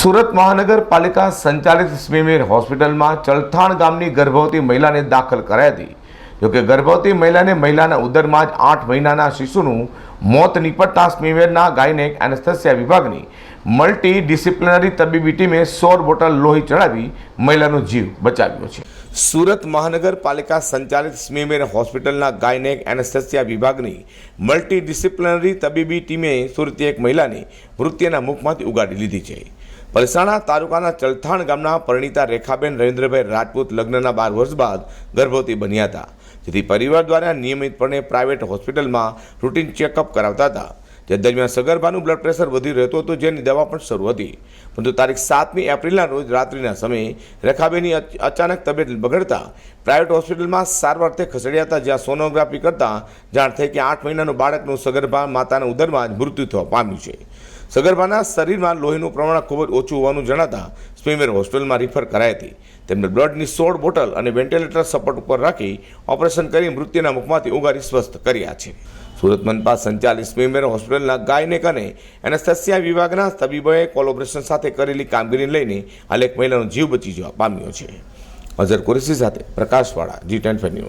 સુરત મહાનગરપાલિકા સંચાલિત સ્મીમેર હોસ્પિટલમાં ચલથાણ ગામની ગર્ભવતી મહિલાને દાખલ કરાઈ હતી. જોકે ગર્ભવતી મહિલાને મહિલાના ઉદરમાં જ આઠ મહિનાના શિશુનું મોત નિપટતા સ્મીમેરના ગાયનેક એનેસ્થેસિયા વિભાગની મલ્ટી ડિસિપ્લિનરી તબીબી ટીમે સોળ બોટલ લોહી ચડાવી મહિલાનો જીવ બચાવ્યો છે. સુરત મહાનગરપાલિકા સંચાલિત સ્મીમેર હોસ્પિટલના ગાયનેક એનેસ્થેસિયા વિભાગની મલ્ટી ડિસિપ્લિનરી તબીબી ટીમે સુરતી એક મહિલાની મૃત્યુના મુખમાંથી ઉગાડી લીધી છે. પલસાણા તાલુકાના ચલથાણ ગામના પરિણીતા રેખાબેન રવિન્દ્રભાઈ રાજપૂત લગ્નના બાર વર્ષ બાદ ગર્ભવતી બન્યા હતા. જેથી પરિવાર દ્વારા નિયમિતપણે પ્રાઇવેટ હોસ્પિટલમાં રૂટીન ચેકઅપ કરાવતા હતા. જે દરમિયાન સગર્ભાનું બ્લડ પ્રેશર વધી રહેતું હતું જેની દવા પણ શરૂ હતી. પરંતુ તારીખ સાતમી એપ્રિલના રોજ રાત્રિના સમયે રેખાબેનની અચાનક તબિયત બગડતા પ્રાઇવેટ હોસ્પિટલમાં સારવાર તે ખસેડ્યા હતા, જ્યાં સોનોગ્રાફી કરતાં જાણ થઈ કે આઠ મહિનાનું બાળકનું સગર્ભા માતાના ઉદરમાં જ મૃત્યુ થવા પામ્યું છે. સગર્ભાના શરીરમાં લોહીનું પ્રમાણ ખૂબ જ ઓછું હોવાનું જણાતા સ્વિમેર હોસ્પિટલમાં રિફર કરાઈ હતી. તેમને બ્લડની સોળ બોટલ અને વેન્ટિલેટર સપોર્ટ ઉપર રાખી ઓપરેશન કરી મૃત્યુના મુખમાંથી ઉગારી સ્વસ્થ કર્યા છે. સુરત મનપા સંચાલિત સ્વિમેર હોસ્પિટલના ગાયનેક અને એનેસ્થેસિયા વિભાગના તબીબોએ કોલોબરેશન સાથે કરેલી કામગીરીને લઈને એક મહિલાનો જીવ બચી જવા પામ્યો છે. અઝર કુરેશી સાથે પ્રકાશવાળા જી ટેન ન્યૂઝ.